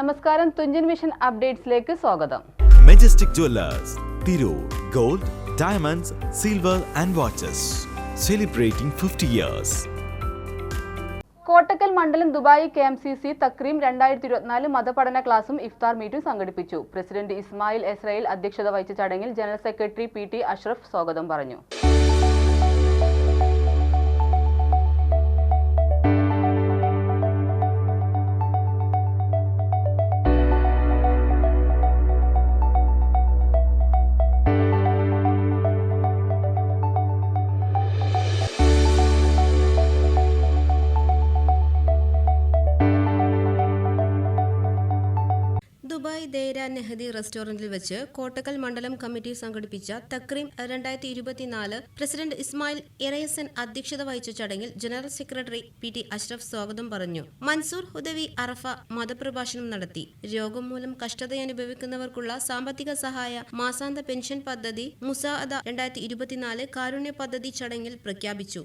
നമസ്കാരം തുഞ്ചൻ മിഷൻ അപ്ഡേറ്റ്സിലേക്ക് സ്വാഗതം. Majestic Jewellers Tirur gold diamonds silver and watches celebrating fifty years Kottakkal മണ്ഡലം Dubai K M C C തക്രീം രണ്ടായിരത്തി ഇരുപത്തിനാല് മതപഠന ക്ലാസും ഇഫ്താർ മീറ്റും സംഘടിപ്പിച്ചു. പ്രസിഡന്റ് ഇസ്മായിൽ എസ്രയേൽ അധ്യക്ഷത വഹിച്ച ചടങ്ങിൽ general secretary P T Ashraf സ്വാഗതം പറഞ്ഞു. ദുബായ് ദേര നെഹദി റെസ്റ്റോറന്റിൽ വെച്ച് കോട്ടക്കൽ മണ്ഡലം കമ്മിറ്റി സംഘടിപ്പിച്ച തക്രീം രണ്ടായിരത്തി ഇരുപത്തിനാല് പ്രസിഡന്റ് ഇസ്മായിൽ ഇറയസൻ അധ്യക്ഷത വഹിച്ച ചടങ്ങിൽ general secretary P T Ashraf സ്വാഗതം പറഞ്ഞു. മൻസൂർ ഹുദവി അറഫ മതപ്രഭാഷണം നടത്തി. രോഗം മൂലം കഷ്ടതയനുഭവിക്കുന്നവർക്കുള്ള സാമ്പത്തിക സഹായ മാസാന്ത പെൻഷൻ പദ്ധതി മുസാഅദ രണ്ടായിരത്തി ഇരുപത്തിനാല് കാരുണ്യ പദ്ധതി ചടങ്ങിൽ പ്രഖ്യാപിച്ചു.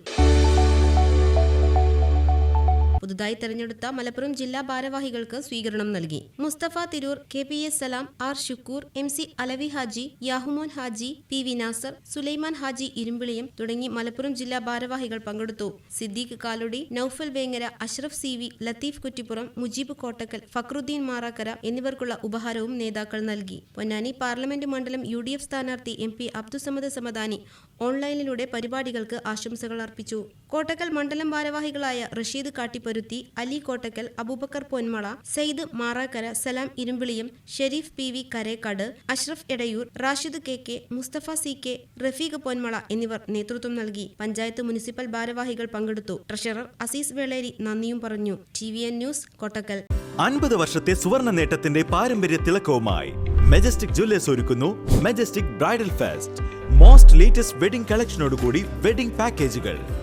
പുതുതായി തെരഞ്ഞെടുത്ത മലപ്പുറം ജില്ലാ ഭാരവാഹികൾക്ക് സ്വീകരണം നൽകി. Musthafa Tirur K P S Salam R Shukoor M C Alavi Haji Yahumon Haji P V Nasar Sulaiman Haji Irimbiliyam തുടങ്ങി മലപ്പുറം ജില്ലാ ഭാരവാഹികൾ പങ്കെടുത്തു. സിദ്ദീഖ് കാലുടി നൌഫൽ വേങ്ങര അഷ്റഫ് സി വി ലത്തീഫ് കുറ്റിപ്പുറം മുജീബ് കോട്ടക്കൽ ഫക്രുദ്ദീൻ മാറാക്കര എന്നിവർക്കുള്ള ഉപഹാരവും നേതാക്കൾ നൽകി. പൊന്നാനി പാർലമെന്റ് മണ്ഡലം യു ഡി എഫ് സ്ഥാനാർത്ഥി എം പി അബ്ദുസമദ് സമദാനി ഓൺലൈനിലൂടെ പരിപാടികൾക്ക് ആശംസകൾ അർപ്പിച്ചു. കോട്ടക്കൽ മണ്ഡലം ഭാരവാഹികളായ Rasheed Kattipparuthi Ali Kottakkal Abubakar Ponmala Saeed Marakkara Salam Irimbiliyam Sharif P V Karekkad Ashraf Edayur Rashid K K Musthafa C K Rafeeq Ponmala എന്നിവർ നേതൃത്വം നൽകി. പഞ്ചായത്ത് മുനിസിപ്പൽ ഭാരവാഹികൾ പങ്കെടുത്തു. ട്രഷറർ അസീസ് വേളേരി നന്ദിയും പറഞ്ഞു. T V N news Kottakkal. അൻപത് വർഷത്തെ സുവർണ നേട്ടത്തിന്റെ പാരമ്പര്യ തിളക്കവുമായി മെജസ്റ്റിക് ജ്വല്ലേഴ്സ് ഒരുക്കുന്നു Majestic bridal fest. Most latest wedding കളക്ഷനോടുകൂടി wedding പാക്കേജുകൾ